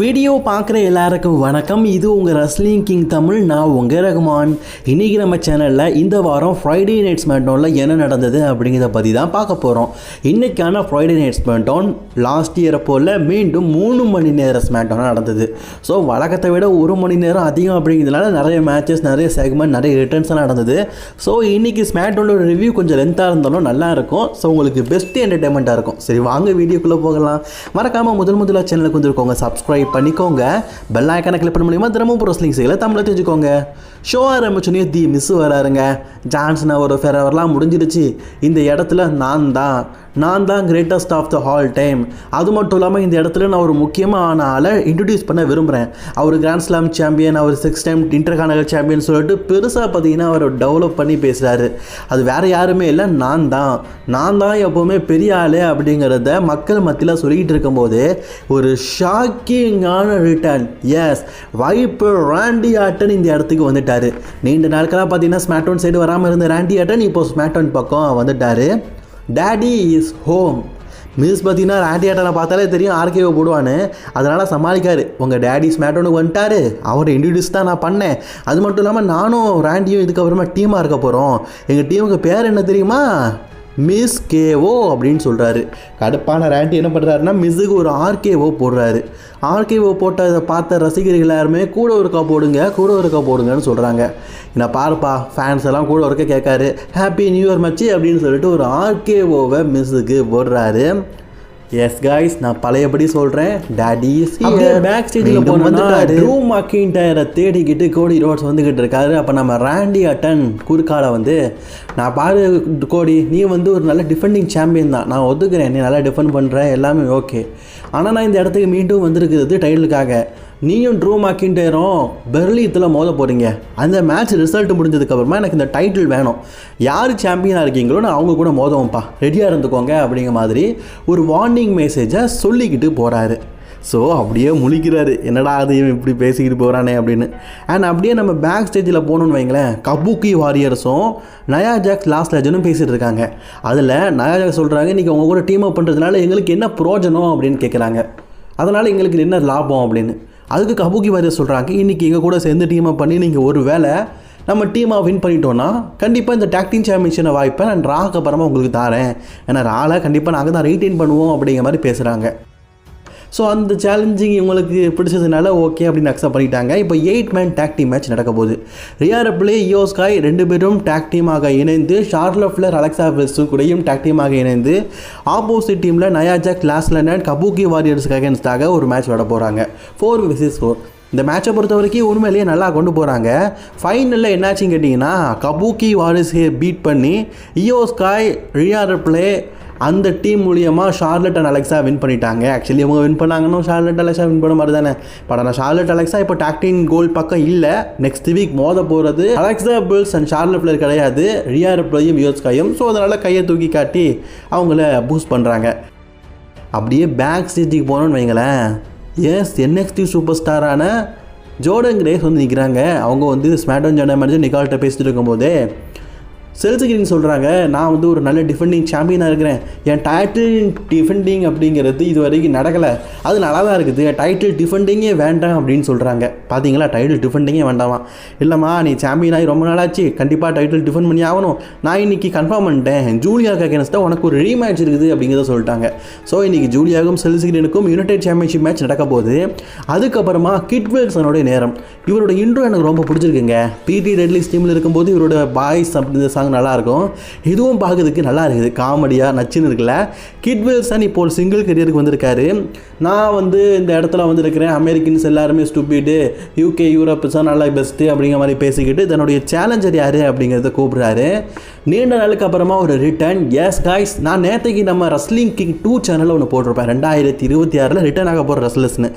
Video பார்க்குற எல்லாருக்கும் வணக்கம். இது உங்கள் ரஸ்லிங் கிங் தமிழ் நான் உங்கள் ரகுமான். இன்றைக்கி நம்ம சேனலில் இந்த வாரம் ஃப்ரைடே நைட்ஸ் மேட்டோனில் என்ன நடந்தது அப்படிங்கிறத பற்றி தான் பார்க்க போகிறோம் இன்றைக்கான ஃப்ரைடே நைட்ஸ் மேட்டோன் லாஸ்ட் இயரை போல் மீண்டும் மூணு மணி நேர ஸ்மேட்டோனாக நடந்தது. ஸோ வழக்கத்தை விட ஒரு மணி நேரம் அதிகம் அப்படிங்கிறதுனால நிறைய மேட்சஸ் நிறைய செக்மெண்ட் நிறைய ரிட்டர்ன்ஸாக நடந்தது. ஸோ இன்றைக்கி ஸ்மேட்டோனோட ரிவ்யூ கொஞ்சம் லென்த்தாக இருந்தாலும் நல்லாயிருக்கும் ஸோ உங்களுக்கு பெஸ்ட் என்டர்டைன்மெண்ட்டாக இருக்கும். சரி வாங்க வீடியோக்குள்ளே போகலாம். மறக்காமல் முதல் முதலாக சேனலுக்கு வந்துருக்கோங்க சப்ஸ்கிரைப் பண்ணிக்கோங்க. பெல் ஐக்கானை கிளிக் பண்ண மூலியமாக தினமும் ப்ரோஸ்லிங் செய்யல தமிழை தெரிஞ்சுக்கோங்க. ஷோ ஆரம்பிச்சோன்னே தி மிஸ் வராருங்க. ஜான்சன் ஒரு ஃபெரவர்லாம் முடிஞ்சிருச்சு இந்த இடத்துல நான் தான். நான் தான் greatest of the all time அது மட்டும் இல்லாமல் இந்த இடத்துல நான் ஒரு முக்கியமான ஆளை இன்ட்ரடியூஸ் பண்ண விரும்புகிறேன் அவர் கிராண்ட் ஸ்லாம் சாம்பியன் அவர் சிக்ஸ் டைம் இன்டர்கானகல் சாம்பியன் சொல்லிட்டு பெருசாக பார்த்தீங்கன்னா அவர் டெவலப் பண்ணி பேசுகிறாரு அது வேறு யாருமே இல்லை நான் தான். நான் தான் எப்போவுமே பெரிய ஆள் அப்படிங்கிறத மக்கள் மத்தியில் சொல்லிக்கிட்டு இருக்கும்போது ஒரு ஷாக்கிங்கான ரிட்டர்ன் எஸ் வைப்பு ராண்டி ஆட்டன் இந்த இடத்துக்கு வந்துட்டார். நீண்ட நாட்களாக பார்த்தீங்கன்னா ஸ்மார்ட்ஃபோன் சைடு வராமல் இருந்த ராண்டி ஆட்டன் இப்போ ஸ்மார்ட்ஃபோன் பக்கம் வந்துட்டார். டேடி இஸ் ஹோம் மிஸ் பார்த்தீங்கன்னா ராண்டி ஆட்டனை பார்த்தாலே தெரியும் ஆர்கேவை போடுவான்னு. அதனால் சமாளிக்காரு உங்கள் டேடி ஸ்மேட்டோனுக்கு வந்துட்டாரு. அவரை இன்ட்ரடியூஸ் தான் நான் பண்ணேன். அது மட்டும் இல்லாமல் நானும் ராண்டியும் இதுக்கப்புறமா டீமாக இருக்க போகிறோம் எங்கள் டீமுக்கு பேர் என்ன தெரியுமா? மிஸ் கேஓ அப்படின்னு சொல்கிறாரு கடுப்பான ரேண்டி என்ன பண்ணுறாருன்னா மிஸ்ஸுக்கு ஒரு ஆர்கேஓ போடுறாரு. ஆர்கேஓ போட்டதை பார்த்த ரசிகர்கள் எல்லாருமே கூட ஒருக்கா போடுங்க கூட ஒருக்கா போடுங்கன்னு சொல்கிறாங்க என்ன பாருப்பா ஃபேன்ஸ் எல்லாம் கூட ஒருக்க கேட்காரு. ஹாப்பி நியூ இயர் மச்சி அப்படின்னு சொல்லிட்டு ஒரு ஆர்கேஓவை மிஸ்ஸுக்கு போடுறாரு. எஸ் காய்ஸ் நான் பழையபடி சொல்கிறேன் டேடி பேக் ஸ்டேஜில் போனோம்னா ட்ரூ மக்கின்டரை தேடிக்கிட்டு கோடி ரோட்ஸ் வந்துக்கிட்டு இருக்காரு. அப்போ நம்ம ராண்டி அட்டன் குறுக்கால வந்து நான் பாரு கோடி நீ வந்து ஒரு நல்ல டிஃபெண்டிங் சாம்பியன் தான். நான் ஒத்துக்கிறேன் நீ நல்லா டிஃபெண்ட் பண்ணுற எல்லாமே ஓகே ஆனால் நான் இந்த இடத்துக்கு மீண்டும் வந்திருக்கிறது டைட்டிலுக்காக நீயும் ட்ரூ மாக்கின்டேரும் பெர்லியத்தில் மோத போகிறீங்க அந்த மேட்ச் ரிசல்ட் முடிஞ்சதுக்கப்புறமா எனக்கு இந்த டைட்டில் வேணும். யார் சாம்பியனாக இருக்கீங்களோ நான் அவங்க கூட மோதவும்ப்பா. ரெடியாக இருந்துக்கோங்க அப்படிங்கிற மாதிரி ஒரு வார்னிங் மெசேஜை சொல்லிக்கிட்டு போகிறாரு ஸோ அப்படியே முழிக்கிறாரு. என்னடா அது இவன் இப்படி பேசிக்கிட்டு போகிறானே அப்படின்னு. அண்ட் அப்படியே நம்ம பேக் ஸ்டேஜில் போகணுன்னு வைங்களேன் கபூக்கி வாரியர்ஸும் நயா ஜாக்ஸ் லாஸ்ட் லெஜனும் பேசிகிட்டு இருக்காங்க. அதில் நயா ஜாக் சொல்கிறாங்க இன்றைக்கி அவங்க கூட டீம் அப் பண்ணுறதுனால எங்களுக்கு என்ன ப்ரோஜனம்? அப்படின்னு கேட்குறாங்க அதனால் எங்களுக்கு என்ன லாபம் அப்படின்னு. அதுக்கு கபூக்கி வாரியர் சொல்கிறாங்க இன்றைக்கி எங்கள் கூட சேர்ந்து டீமை பண்ணி நீங்கள் ஒரு வேளை நம்ம டீமாக வின் பண்ணிட்டோன்னா கண்டிப்பாக இந்த டாக்டிங் சாம்பியன்ஷினை வாய்ப்பை நான் ராக்கு அப்புறமா உங்களுக்கு தரேன் ஏன்னா ராலை கண்டிப்பாக நாங்கள் தான் ரீட்டைன் பண்ணுவோம் அப்படிங்கிற மாதிரி பேசுகிறாங்க ஸோ அந்த சேலஞ்சிங் இவங்களுக்கு பிடிச்சதுனால ஓகே அப்படின்னு அக்செப்ட் பண்ணிட்டாங்க. இப்போ eight man tag team match நடக்க போகுது. ரியாரப்ளே யோஸ்காய் ரெண்டு பேரும் டேக் டீமாக இணைந்து ஷார்லஃப்லர் அலெக்சா வெஸ்ஸும் கூடயும் டேக் டீமாக இணைந்து ஆப்போசிட் டீமில் நயாஜாக் அண்ட் கபூக்கி வாரியர்ஸ்க்கு அகேன்ஸ்டாக ஒரு மேட்ச் விட போகிறாங்க ஃபோர் விசிஸ் ஃபோர் இந்த மேட்சை பொறுத்த வரைக்கும் உண்மையிலேயே நல்லா கொண்டு போகிறாங்க ஃபைனலில் என்னாச்சுன்னு கேட்டிங்கன்னா கபூக்கி வாரிஸை பீட் பண்ணி இயோஸ்காய் ரியாரப்ளே அந்த டீம் மூலியமாக ஷார்லட் அண்ட் அலெக்ஸா வின் பண்ணிட்டாங்க. ஆக்சுவலி அவங்க வின் பண்ணாங்கன்னா ஷார்லட் அலெக்ஸா வின் பண்ண மாதிரி தானே? பட் ஆனால் ஷார்லட் அலெக்ஸா இப்போ டாக்டின் கோல் பக்கம் இல்லை. நெக்ஸ்ட் வீக் மோத போகிறது Alexa Bliss and Charlotte player கிடையாது. ரியார் பிளேயும் யோஸ்காயும் ஸோ அதனால் கையை தூக்கி காட்டி அவங்கள பூஸ்ட் பண்ணுறாங்க அப்படியே பேக் ஸ்டேஜுக்கு போனோன்னு வைங்களேன். எஸ் என்எக்ஸ்டி சூப்பர் ஸ்டாரான ஜோர்டன் கிரேஸ் வந்து நிற்கிறாங்க அவங்க வந்து ஸ்மாட்டோன் ஜோட மேனேஜர் நிகால்கிட்ட பேசிட்டு இருக்கும்போதே செல்சிகிரின் சொல்கிறாங்க நான் வந்து ஒரு நல்ல டிஃபெண்டிங் சாம்பியனாக இருக்கிறேன். என் டைட்டில் டிஃபெண்டிங் அப்படிங்கிறது இது வரைக்கும் நடக்கலை. அது நல்லா தான் இருக்குது டைட்டில் டிஃபெண்டிங்கே வேண்டாம் அப்படின்னு சொல்கிறாங்க பார்த்தீங்களா டைட்டில் டிஃபெண்டிங்கே வேண்டாமா? இல்லைம்மா நீ சாம்பியன் ஆகி ரொம்ப நாளாச்சு. கண்டிப்பாக டைட்டில் டிஃபெண்ட் பண்ணி ஆகணும். நான் இன்னைக்கு கன்ஃபார்ம் பண்ணிட்டேன். ஜூலியாவுக்கு அகேன்ஸ்டாக உனக்கு ஒரு ரீமேட்ச் இருக்குது அப்படிங்கிறத சொல்லிட்டாங்க. ஸோ இன்றைக்கி ஜூலியாவுக்கும் செல்சிகிரனுக்கும் யுனைடெட் சாம்பியன்ஷிப் மேட்ச் நடக்க போகுது. அதுக்கப்புறமா கிட் வில்சனுடைய நேரம். இவரோட இன்ட்ரோ எனக்கு ரொம்ப பிடிச்சிருக்குங்க. பிடி ரெட்லிஸ் டீமில் இருக்கும்போது இவரோட பாய்ஸ் அப்படி சாங் நல்லாயிருக்கும். இதுவும் பார்க்கறதுக்கு நல்லா இருக்குது காமெடியாக நச்சுன்னு இருக்குல்ல. கிட் வில்சன் இப்போ ஒரு சிங்கிள் கரியருக்கு வந்திருக்காரு. நான் வந்து இந்த இடத்துல வந்திருக்கிறேன். அமெரிக்கன்ஸ் எல்லாருமே ஸ்டூபிடு யூகே யூரோப்ஸாக நல்லா பெஸ்ட்டு அப்படிங்கிற மாதிரி பேசிக்கிட்டு தன்னுடைய சேலஞ்சர் யார் அப்படிங்கிறத கூப்பிட்றாரு. நீண்ட நாளுக்கு அப்புறமா ஒரு ரிட்டர்ன் எஸ் காய்ஸ் நான் நேற்றுக்கு நம்ம ரஸ்லிங் கிங் டூ சேனலில் ஒன்று போட்டிருப்பேன். ரெண்டாயிரத்தி இருபத்தி ஆறில் ரிட்டர்ன் ஆக போகிற ரஸ்லஸ்னு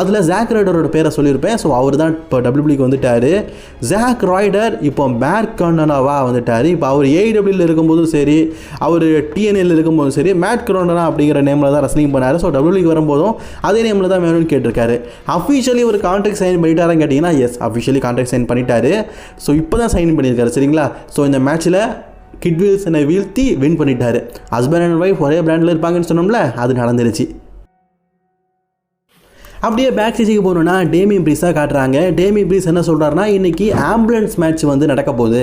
அதில் ஜாக் ரைடரோட பேரை சொல்லியிருப்பேன். ஸோ அவர் தான் இப்போ டபிள்யூபிளிக்கு வந்துட்டார். ஜாக் ராய்டர் இப்போ மேட் கண்டனாவா வந்துட்டார். இப்போ அவர் ஏஐடபிள்யூவில் இருக்கும்போதும் சரி அவர் டிஎன்எல் இருக்கும்போதும் சரி மேட் கரோண்டனா அப்படிங்கிற நேமில் தான் ரஸ்லிங் பண்ணார். ஸோ டபிள்யூபிளிக்கு வரும்போதும் அதே நேமில் தான் வேணும்னு கேட்டிருக்காரு. அஃபிஷியலி ஒரு கான்ட்ராக்ட் சைன் பண்ணிட்டாரான்னு கேட்டிங்கன்னா எஸ் அஃபிஷியலி கான்ட்ராக்ட் சைன் பண்ணிட்டாரு. ஸோ இப்போ தான் சைன் பண்ணியிருக்காரு சரிங்களா? ஸோ இந்த மேட்ச்சில் கிட் என்னை வீழ்த்தி வின் பண்ணிட்டாரு. ஹஸ்பண்ட் அண்ட் ஒய்ஃப் ஒரே பிராண்டில் இருப்பாங்கன்னு சொன்னோம்ல அது நடந்துருச்சு. அப்படியே பேக் ஸ்டேஜுக்கு போகணுன்னா டேமி ப்ரீஸாக காட்டுறாங்க. டேமி ப்ரீஸ் என்ன சொல்கிறாருன்னா இன்றைக்கி ஆம்புலன்ஸ் மேட்ச் வந்து நடக்க போகுது.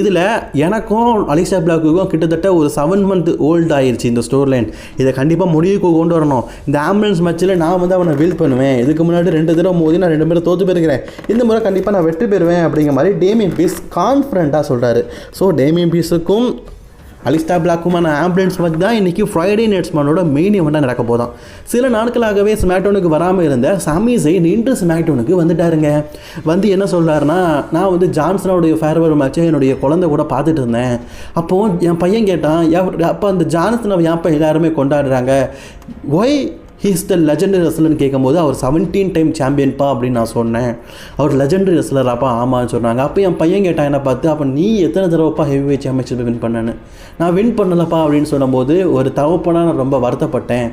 இதில் எனக்கும் அலிஷா பிளாக்குக்கும் கிட்டத்தட்ட ஒரு செவன் மந்த் ஓல்டு ஆயிடுச்சு இந்த ஸ்டோர் லைன் இதை கண்டிப்பாக முடிவுக்கு கொண்டு வரணும். இந்த ஆம்புலன்ஸ் மேட்ச்சில் நான் வந்து அவனை வீல் பண்ணுவேன். இதுக்கு முன்னாடி ரெண்டு தடவை மோதி நான் ரெண்டு பேரும் தோற்று போயிருக்கிறேன். இந்த முறை கண்டிப்பாக நான் வெற்றி பெறுவேன் அப்படிங்கிற மாதிரி டேமி பீஸ் கான்ஃபிடண்ட்டாக சொல்கிறாரு ஸோ டேமி பீஸுக்கும் அலிஸ்டா பிளாக்குமான ஆம்புலன்ஸ் மேட்ச் தான் இன்றைக்கி ஃப்ரைடே நெட்ஸ்மேனோட மெயின் இவெண்ட்டாக நடக்க போதும் சில நாட்களாகவே ஸ்மாக்டவுனுக்கு வராமல் இருந்த சாமி செயின் இன்று ஸ்மாக்டவுனுக்கு வந்துட்டாருங்க. வந்து என்ன சொல்கிறாருன்னா நான் வந்து ஜான்சனோடைய ஃபேர்வெல் மேட்ச்சை என்னுடைய குழந்தை கூட பார்த்துட்டு இருந்தேன். அப்போது என் பையன் கேட்டான் அப்போ அந்த ஜான்சனை ஏன்ப்பா எல்லாருமே கொண்டாடுறாங்க. ஒய் ஹீஸ் த லெஜண்டரி ரெஸ்லர்னு கேட்கும்போது அவர் செவன்டீன் டைம் சாம்பியன்ப்பா அப்படின்னு நான் சொன்னேன். அவர் லெஜண்டரி ரெஸ்லராப்பா ஆமான்னு சொன்னாங்க. அப்போ என் பையன் கேட்டான் என்ன பார்த்து அப்போ நீ எத்தனை தடவைப்பா ஹெவி வெயிட் சாம்பியன்ஷிப் வின் பண்ணேன்னு? நான் வின் பண்ணலப்பா அப்படின்னு சொல்லும்போது ஒரு தவப்பனா நான் ரொம்ப வருத்தப்பட்டேன்.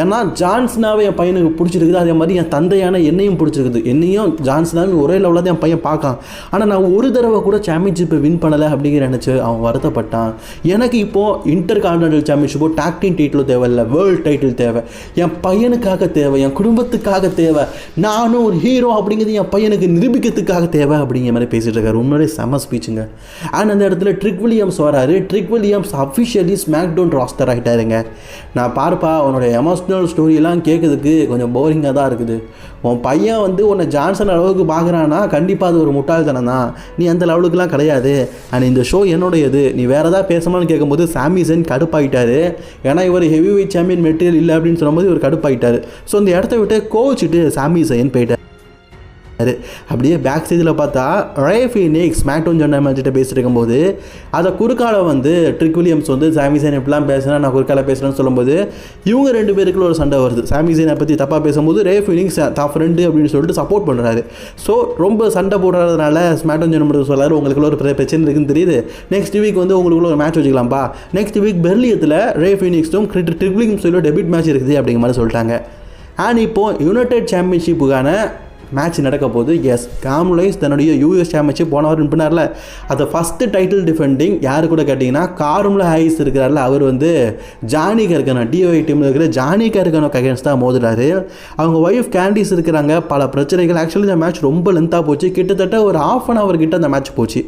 ஏன்னா ஜான்ஸ்னாவே என் பையனுக்கு பிடிச்சிருக்குது. அதே மாதிரி என் தந்தையான என்னையும் பிடிச்சிருக்குது. என்னையும் ஜான்ஸ்னாவே ஒரே லெவலில் தான் என் பையன் பார்க்கான். ஆனால் நான் ஒரு தடவை கூட சாம்பியன்ஷிப்பை வின் பண்ணலை அப்படிங்கிற நினச்சி அவன் வருத்தப்பட்டான். எனக்கு இப்போது இன்டர் கான்டினென்டல் சாம்பியன்ஷிப்போ டாக்டின் டைட்டிலும் தேவையில்லை வேர்ல்டு டைட்டில் தேவை. என் பையனுக்காக தேவை என் குடும்பத்துக்காக தேவை நானும் ஒரு ஹீரோ அப்படிங்கிறது என் பையனுக்கு நிரூபிக்கிறதுக்காக தேவை அப்படிங்கிற மாதிரி பேசிகிட்டு இருக்காரு. உண்மையிலே செம ஸ்பீச்சுங்க அண்ட் அந்த இடத்துல ட்ரிக் வில்லியம்ஸ் வராரு. Trick Williams officially SmackDown roster ஆகிட்டாருங்க நான் பார்ப்பா அவனோட எமோஷ்னல் ஸ்டோரியெல்லாம் கேட்குறதுக்கு கொஞ்சம் போரிங்காக தான் இருக்குது. உன் பையன் வந்து உன்னை ஜான்சன் அளவுக்கு பார்க்குறான்னா கண்டிப்பாக அது ஒரு முட்டாள்தனம் தான். நீ அந்த லெவலுக்குலாம் கிடையாது. அண்ட் இந்த ஷோ என்னுடையது. நீ வேறு ஏதாவது பேசணும்னு கேட்கும்போது சாமிசன் கடுப்பாகிட்டாரு ஏன்னா இவர் ஹெவி வெயிட் சாம்பியன் மெட்டீரியல் இல்லை அப்படின்னு சொல்லும்போது இவர் கடுப்பாயிட்டாரு. ஸோ இந்த இடத்த விட்டு கோச்சிட்டு சாமி சையன் போயிட்டார். அப்படியே பேக் சைடில் பார்த்தா ரே ஃபீனிக்ஸ் மேட்டோன் ஜெண்டா மேட்சிட்ட பேசிட்டு இருக்கும்போது அதை குறுக்கால வந்து ட்ரிக் வில்லியம்ஸ் வந்து சாமிசேன் இப்படிலாம் பேசுகிறேன் நான் குறுக்கால பேசுகிறேன்னு சொல்லும்போது இவங்க ரெண்டு பேருக்குள்ள ஒரு சண்டை வருது. சாமிசேனை பற்றி தப்பாக பேசும்போது ரே ஃபீனிக்ஸ் தான் ஃப்ரெண்டு அப்படின்னு சொல்லிட்டு சப்போர்ட் பண்ணுறாரு ஸோ ரொம்ப சண்டை போடுறதுனால ஸ்மாக்டோன் ஜெண்டா சொல்லாரு உங்களுக்குள்ள ஒரு பிரச்சனை இருக்குன்னு தெரியுது. நெக்ஸ்ட் வீக் வந்து உங்களுக்குள்ள ஒரு மேட்ச் வச்சுக்கலாம்ப்பா நெக்ஸ்ட் வீக் பெர்லியத்தில் ரே ஃபீனிக்ஸும் ட்ரிக் சொல்லி டெபிட் மேட்ச் இருக்குது அப்படிங்கிற மாதிரி சொல்லிட்டாங்க. அண்ட் இப்போது யுனைடெட் சாம்பியன்ஷிப்புக்கான மேட்ச் நடக்க போது எஸ் காம்லைஸ் தன்னுடைய யூஎஸ் சாம்பியன்ஷிப் போன வாரம் பண்ணார்ல அதை ஃபஸ்ட்டு டைட்டில் டிஃபெண்டிங் யார் கூட கேட்டிங்கன்னா காரும்ல ஹைஸ் இருக்கிறார்ல. அவர் வந்து ஜானி கருக்கனோ டிஓஐ டீமில் இருக்கிற ஜானி கருக்கனோ அகேன்ஸ்ட் தான் மோதுறாரு. அவங்க ஒய்ஃப் கேண்டிஸ் இருக்கிறாங்க. பல பிரச்சனைகள். ஆக்சுவலி இந்த மேட்ச் ரொம்ப லென்த்தாக போச்சு. கிட்டத்தட்ட ஒரு ஆஃப் அன் ஹவர் கிட்ட அந்த மேட்ச் போச்சு.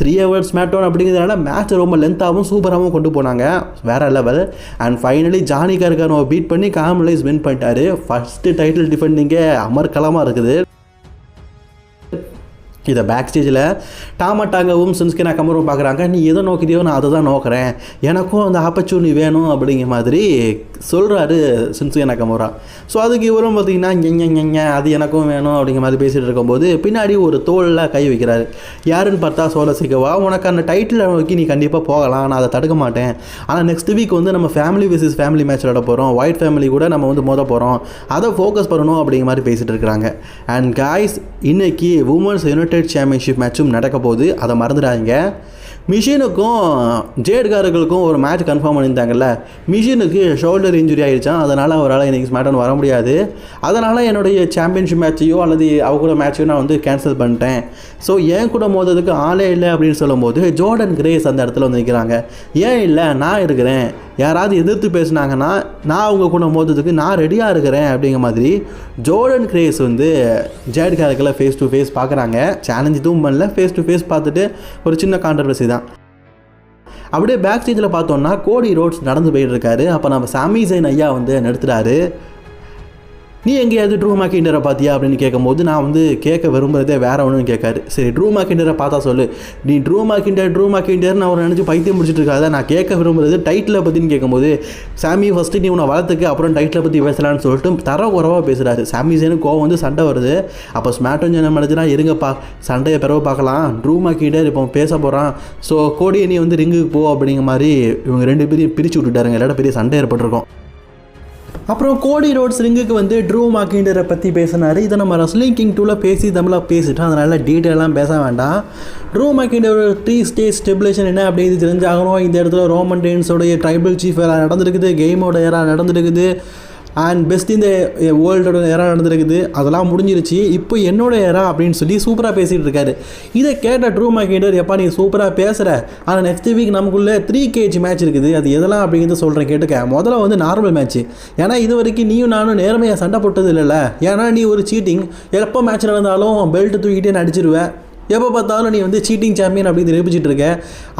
த்ரீ ஹவர்ஸ் மேட்டோன் அப்படிங்கிறதுனால மேட்ச் ரொம்ப லென்த்தாகவும் சூப்பராகவும் கொண்டு போனாங்க. வேற level and finally Johnny Gargano beat பண்ணி காமலைஸ் வின் பண்ணிட்டாரு. ஃபஸ்ட்டு டைட்டில் டிஃபெண்டிங்கே அமர்க்கலமாக இருக்குது. இதை பேக் ஸ்டேஜில் டாமட்டாகவும் சின்ஸ்கினா கமரும் பார்க்குறாங்க நீ எதை நோக்கிறியோ நான் அதை தான் நோக்கிறேன். எனக்கும் அந்த ஆப்பர்ச்சுனிட்டி வேணும் அப்படிங்கிற மாதிரி சொல்கிறாரு சின்ஸ்கினா கமரா ஸோ அதுக்கு இவரும் பார்த்தீங்கன்னா ஞங்க ஞங்க அது எனக்கும் வேணும் அப்படிங்கிற மாதிரி பேசிகிட்டு இருக்கும்போது பின்னாடி ஒரு தோளில் கை வைக்கிறாரு. யாருன்னு பார்த்தா சோழ சிக்கவா உனக்கு அந்த டைட்டில் நோக்கி நீ கண்டிப்பாக போகலாம். நான் அதை தடுக்க மாட்டேன். ஆனால் நெக்ஸ்ட் வீக் வந்து நம்ம ஃபேமிலி விசஸ் ஃபேமிலி மேட்ச் விளாட போகிறோம் ஒயிட் ஃபேமிலி கூட நம்ம வந்து மோத போகிறோம் அதை ஃபோக்கஸ் பண்ணணும் அப்படிங்கிற மாதிரி பேசிகிட்டு இருக்கிறாங்க. அண்ட் காய்ஸ் இன்னைக்கு உமன்ஸ் யூனிட் யுனைடெட் சாம்பியன்ஷிப் மேட்சும் நடக்க போகுது அதை மறந்துடாதீங்க. மிஷினுக்கும் ஜேட்காரர்களுக்கும் ஒரு மேட்ச் கன்ஃபார்ம் பண்ணியிருந்தாங்கல்ல. மிஷினுக்கு ஷோல்டர் இன்ஜுரி ஆகிடுச்சான் அதனால் அவரால் இன்றைக்கி ஸ்மார்டன் வர முடியாது. அதனால் என்னுடைய சாம்பியன்ஷிப் மேட்சையோ அல்லது அவ கூட மேட்சையோ நான் வந்து கேன்சல் பண்ணிட்டேன். ஸோ ஏன் கூட மோதுறதுக்கு ஆளே இல்லை அப்படின்னு சொல்லும்போது ஜோர்டன் கிரேஸ் அந்த இடத்துல வந்து நிற்கிறாங்க ஏன் இல்லை? நான் இருக்கிறேன். யாராவது எதிர்த்து பேசுனாங்கன்னா நான் அவங்க கூட மோதுறதுக்கு நான் ரெடியாக இருக்கிறேன் அப்படிங்கிற மாதிரி ஜோர்டன் கிரேஸ் வந்து ஜேட் கேரக்கில் ஃபேஸ் டு ஃபேஸ் பார்க்குறாங்க. சேலஞ்ச் எதுவும் பண்ணல. ஃபேஸ் டு ஃபேஸ் பார்த்துட்டு ஒரு சின்ன கான்ட்ரவர்சி தான். அப்படியே பேக் ஸ்டேஜில் பார்த்தோம்னா கோடி ரோட்ஸ் நடந்து போயிட்டு இருக்காரு. அப்போ நம்ம சாமி ஜெயின் ஐயா வந்து நிறுத்துறாரு. நீ எங்கேயாவது ட்ரூ மேக்கிண்டரை பார்த்தியா அப்படின்னு கேட்கும்போது நான் வந்து கேட்க விரும்புகிறதே வேற ஒன்றும் கேட்காரு. சரி ட்ரூ மேக்கிண்டரை பார்த்தா சொல்லு. நீ ட்ரூ மேக்கிண்டர் ட்ரூ மேக்கிண்டர்னு அவர் நினச்சி பைத்தியம் முடிச்சிட்டு இருக்காத நான் கேட்க விரும்புறது டைட்டிலை பற்றின்னு கேட்கும்போது சாமி ஃபஸ்ட்டு நீ உன்னை வளர்த்துக்கு அப்புறம் டைட்டிலை பற்றி பேசலான்னு சொல்லிட்டு தர குறவாக பேசுகிறாரு சாமி சேனு கோவம் வந்து சண்டை வருது. அப்போ ஸ்மாட்டன் என்ன நினச்சுனா இருங்கப்பா சண்டையை பிறகு பார்க்கலாம். ட்ரூ மேக்கிண்டர் இப்போ பேச போகிறான் ஸோ கோடியை நீ வந்து ரிங்குக்கு போ அப்படிங்கிற மாதிரி இவங்க ரெண்டு பேரையும் பிரித்து விட்டுட்டாருங்க. இல்லாட்ட பெரிய சண்டை ஏற்பட்டிருக்கும். அப்புறம் கோடி ரோட்ஸ் ரிங்குக்கு வந்து ட்ரூ மாக்கிண்டரை பற்றி பேசினார். இதை நம்ம ரஸ்லிங் கிங் டூவில் பேசி தமிழாக பேசிட்டோம். அதனால் டீட்டெயிலாம் பேச வேண்டாம். ட்ரூ மாக்கிண்டரோட த்ரீ ஸ்டேஜ் ஸ்டெபிலேஷன் என்ன அப்படின்னு தெரிஞ்சாகணும். இந்த இடத்துல ரோமன் டேன்ஸோடைய ட்ரைபல் சீஃப் வேறு நடந்திருக்குது. கேமோட ஏரா நடந்திருக்குது. அண்ட் பெஸ்ட் இந்த வேர்ல்டோட ஏரா நடந்திருக்குது. அதெல்லாம் முடிஞ்சிருச்சு. இப்போ என்னோட ஏரா அப்படின்னு சொல்லி சூப்பராக பேசிகிட்டு இருக்காரு. இதை கேட்ட ட்ரூ மேக்கேண்டர் எப்பா நீ சூப்பராக பேசுகிற ஆனால் நெக்ஸ்ட் வீக் நமக்குள்ளே த்ரீ கேஜி மேட்ச் இருக்குது. அது எதெல்லாம் அப்படிங்கிறது சொல்கிறேன் கேட்டுக்க. முதல்ல வந்து நார்மல் மேட்ச் ஏன்னா இது வரைக்கும் நீயும் நானும் நேர்மையாக சண்டை போட்டது இல்லைல்ல. ஏன்னா நீ ஒரு சீட்டிங் எப்போ மேட்ச் நடந்தாலும் பெல்ட் தூக்கிட்டே நடிச்சிருவேன் எப்போ பார்த்தாலும் நீ வந்து சீட்டிங் சாம்பியன் அப்படின்னு நிரூபிச்சிட்டு இருக்க.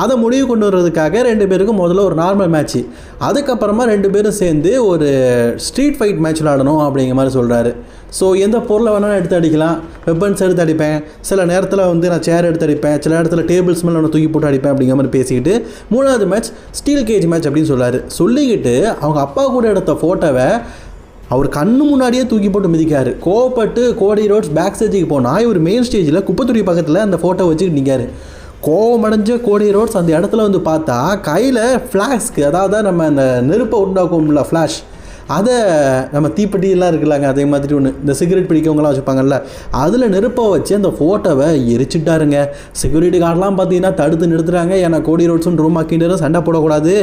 அதை முடிவு கொண்டு வர்றதுக்காக ரெண்டு பேருக்கும் முதல்ல ஒரு நார்மல் மேட்ச் அதுக்கப்புறமா ரெண்டு பேரும் சேர்ந்து ஒரு ஸ்ட்ரீட் ஃபைட் மேட்ச் விளாடணும் அப்படிங்கிற மாதிரி சொல்கிறாரு ஸோ எந்த பொருளை வேணாலும் எடுத்து அடிக்கலாம். வெப்பன்ஸ் எடுத்து அடிப்பேன். சில நேரத்தில் வந்து நான் சேர் எடுத்து அடிப்பேன். சில நேரத்தில் டேபிள்ஸ் மேலே நான் தூக்கி போட்டு அடிப்பேன் அப்படிங்கிற மாதிரி பேசிக்கிட்டு மூணாவது மேட்ச் ஸ்டீல் கேஜ் மேட்ச் அப்படின்னு சொல்கிறாரு சொல்லிக்கிட்டு அவங்க அப்பா கூட எடுத்த ஃபோட்டோவை அவர் கண்ணு முன்னாடியே தூக்கி போட்டு மிதிக்காரு. கோவப்பட்டு கோடி ரோட்ஸ் பேக் ஸ்டேஜுக்கு போனால் இவர் மெயின் ஸ்டேஜில் குப்பத்துறை பக்கத்தில் அந்த ஃபோட்டோ வச்சுக்கிட்டு நிற்காரு கோவமடைஞ்ச கோடி ரோட்ஸ் அந்த இடத்துல வந்து பார்த்தா கையில் ஃப்ளாஷ்க்கு அதாவது நம்ம அந்த நெருப்பை உண்டாக்கும்ல ஃப்ளாஷ் அதை நம்ம தீப்பெட்டியெல்லாம் இருக்குல்லாங்க அதே மாதிரி ஒன்று இந்த சிகரெட் பிடிக்கவங்களாம் வச்சுப்பாங்கல்ல அதில் நெருப்பை வச்சு அந்த ஃபோட்டோவை எரிச்சிட்டாருங்க. செக்யூரிட்டி கார்டெலாம் பார்த்தீங்கன்னா தடுத்து நிறுத்துறாங்க. ஏன்னா கோடி ரோட்ஸும் ரூம் ஆக்கிண்டரும் சண்டை போடக்கூடாது.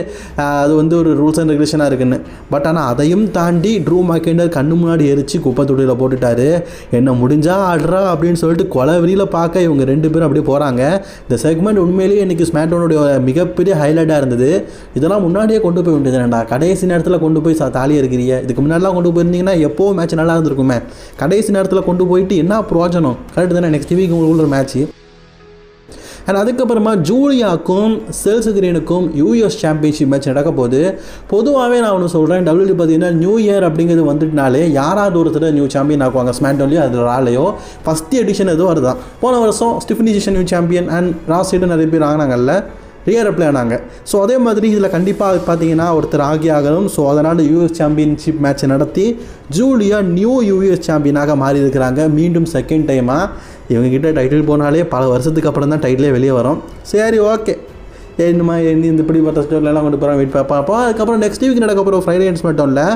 அது வந்து ஒரு ரூல்ஸ் அண்ட் ரெகுலேஷனாக இருக்குன்னு. பட் ஆனால் அதையும் தாண்டி ட்ரூ மாக்கிண்டர் கண்ணு முன்னாடி எரிச்சு குப்பை தொட்டியில் போட்டுட்டாரு. என்ன முடிஞ்சால் ஆடுறா அப்படின்னு சொல்லிட்டு கொலை வெளியில் பார்க்க இவங்க ரெண்டு பேரும் அப்படியே போகிறாங்க இந்த செக்மெண்ட் உண்மையிலேயே இன்றைக்கி ஸ்மாட்டோனுடைய மிகப்பெரிய ஹைலைட்டாக இருந்தது. இதெல்லாம் முன்னாடியே கொண்டு போய் வேண்டியதுடா கடைசி நேரத்தில் கொண்டு போய் சா இருக்குது பண்ணிக்கிறீங்க இதுக்கு முன்னாடிலாம் கொண்டு போயிருந்தீங்கன்னா எப்போ மேட்ச் நல்லா இருந்திருக்குமே கடைசி நேரத்தில் கொண்டு போயிட்டு என்ன பிரோஜனம் கரெக்ட் தானே நெக்ஸ்ட் வீக் உள்ள மேட்ச்சு மேட்ச் அண்ட் அதுக்கப்புறமா ஜூலியாக்கும் செல்சுகிரீனுக்கும் யூஎஸ் சாம்பியன்ஷிப் மேட்ச் நடக்க போகுது பொதுவாகவே நான் ஒன்று சொல்கிறேன் டபிள்யூடி பார்த்தீங்கன்னா நியூ இயர் அப்படிங்கிறது வந்துட்டுனாலே யாராவது ஒருத்தர் நியூ சாம்பியன் ஆக்குவாங்க ஸ்மாண்டோன்லையோ அது ராலையோ ஃபஸ்ட் எடிஷன் எதுவும் வருதான் போன வருஷம் ஸ்டிஃபினிஷன் நியூ சாம்பியன் அண்ட் ராசிட்டு நிறைய பேர் ஆனாங்கல்ல ரியர் அப்ளை ஆனாங்க ஸோ அதே மாதிரி இதில் கண்டிப்பாக பார்த்தீங்கன்னா ஒருத்தர் ஆகி ஆகணும். ஸோ அதனால் யூஎஸ் சாம்பியன்ஷிப் மேட்ச்சை நடத்தி ஜூலியா நியூ யூஎஸ் சாம்பியனாக மாறி இருக்கிறாங்க மீண்டும் செகண்ட் டைமாக இவங்ககிட்ட டைட்டில் போனாலே பல வருஷத்துக்கு அப்புறம் தான் டைட்டிலே வெளியே வரும். சரி ஓகே என்னமா என்ன இந்த இப்படிப்பட்ட ஸ்டோர்லாம் கொண்டு போகிறோம் வெயிட் பார்ப்போம் அதுக்கப்புறம் நெக்ஸ்ட் வீக் நடக்க போகிற ஃப்ரைடே நைட்ஸ் மட்டும் இல்லை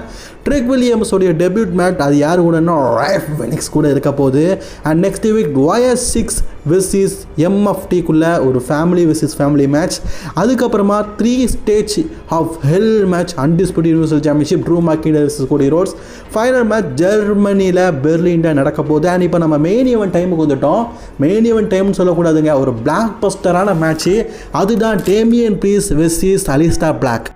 ட்ரிக் வில்லியம்ஸோடைய டெபியூட் மேட் அது யார் கூடன்னா ரைஃப் வெனிக்ஸ் கூட இருக்க போகுது. And next week Wyatt Sicks versus எம்எஃப்டிக்குள்ளே ஒரு ஃபேமிலி விசிஸ் ஃபேமிலி மேட்ச் அதுக்கப்புறமா three stage of hell match undisputed universal championship Drew McIntyre versus Cody Rhodes final match ஜெர்மனியில் பெர்லினில் நடக்க போகுது அண்ட் இப்போ நம்ம மெயின் ஈவெண்ட் டைமுக்கு வந்துட்டோம். மெயின் ஈவெண்ட் டைம்னு சொல்லக்கூடாதுங்க. ஒரு பிளாக் பஸ்டரான மேட்ச்சு அதுதான் Damian Priest versus Aleister Black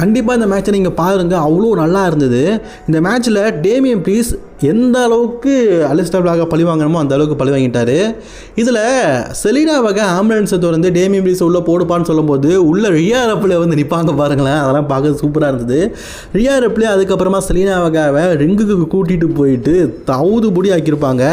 கண்டிப்பாக இந்த மேட்ச்சை நீங்கள் பாருங்கள் அவ்வளோ நல்லா இருந்தது. இந்த மேட்ச்சில் டேமியன் ப்ளீஸ் எந்த அளவுக்கு அலிஸ்டபிளாக பழி வாங்கணுமோ அந்த அளவுக்கு பழி வாங்கிட்டாரு. இதில் செலினா வகை ஆம்புலன்ஸை திறந்து டேமி பிளீஸ் உள்ளே போடுப்பான்னு சொல்லும்போது உள்ள ரியா ரப்பில் வந்து நிற்பாங்க பாருங்களேன். அதெல்லாம் பார்க்க சூப்பராக இருந்தது. ரியா ரப்பில் அதுக்கப்புறமா செலினா வகாவை ரிங்குக்கு கூட்டிகிட்டு போயிட்டு தவுது பொடி ஆக்கியிருப்பாங்க.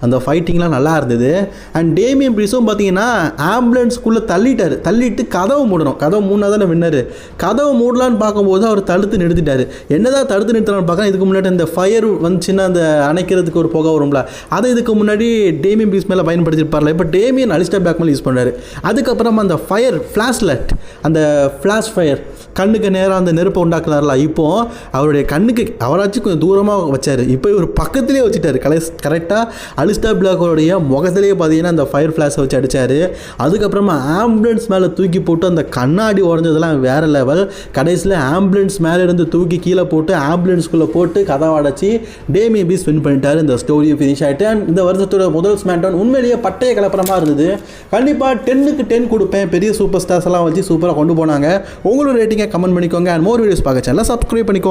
அந்த ஃபைட்டிங்லாம் நல்லா இருந்தது. அண்ட் டேமி பிளீஸும் பார்த்தீங்கன்னா ஆம்புலன்ஸ்குள்ளே தள்ளிட்டார். தள்ளிட்டு கதவை மூடணும். கதவை மூணா தானே வின்னாரு கதவை மூடலான்னு பார்க்கும்போது அவர் தடுத்து நிறுத்திட்டார். என்னதான் தடுத்து நிறுத்தலான்னு பார்க்கலாம். இதுக்கு முன்னாடி இந்த ஃபயர் வந்துச்சுன்னா அந்த அணைக்கிறதுக்கு ஒரு புகை வரும்ல அதை இதுக்கு முன்னாடி டேமியன் பீஸ் மேலே பயன்படுத்தியிருப்பார்ல. இப்போ டேமியன் அலிஸ்டா பேக் மேலே யூஸ் பண்ணார் அதுக்கப்புறமா அந்த ஃபயர் ஃப்ளாஷ் லைட் அந்த ஃப்ளாஷ் ஃபயர் கண்ணுக்கு நேராக அந்த நெருப்பை உண்டாக்குனார்ல இப்போ அவருடைய கண்ணுக்கு அவராச்சும் கொஞ்சம் தூரமாக வச்சார். இப்போ இவர் பக்கத்துலேயே வச்சுட்டார். கலை கரெக்டாக அலிஸ்டா பிளாக்கோடைய முகத்திலேயே பார்த்தீங்கன்னா அந்த ஃபயர் ஃப்ளாஷை வச்சு அடித்தார் அதுக்கப்புறமா ஆம்புலன்ஸ் மேலே தூக்கி போட்டு அந்த கண்ணாடி உடஞ்சதெல்லாம் வேறு லெவல் கடைசியில் ஆம்புலன்ஸ் மேலே இருந்து தூக்கி கீழே போட்டு ஆம்புலன்ஸ்குள்ளே போட்டு கதை அடைச்சி டேமி பீஸ் வின் பண்ணிட்டார் இந்த ஸ்டோரி ஃபினிஷ் ஆகிட்டு அண்ட் இந்த வருஷத்தோட முதல் ஸ்மாக்டவுன் உண்மையிலேயே பட்டைய கலப்பரமாக இருந்தது. கண்டிப்பாக டென்னுக்கு டென் கொடுப்பேன். பெரிய சூப்பர் ஸ்டார்ஸ் எல்லாம் வச்சு சூப்பராக கொண்டு போனாங்க. உங்களோட ரேட்டிங்கை கமெண்ட் பண்ணிக்கோங்க அண்ட் மோர் வீடியோஸ் பார்க்க சேனலை சப்ஸ்கிரைப் பண்ணிக்கோங்க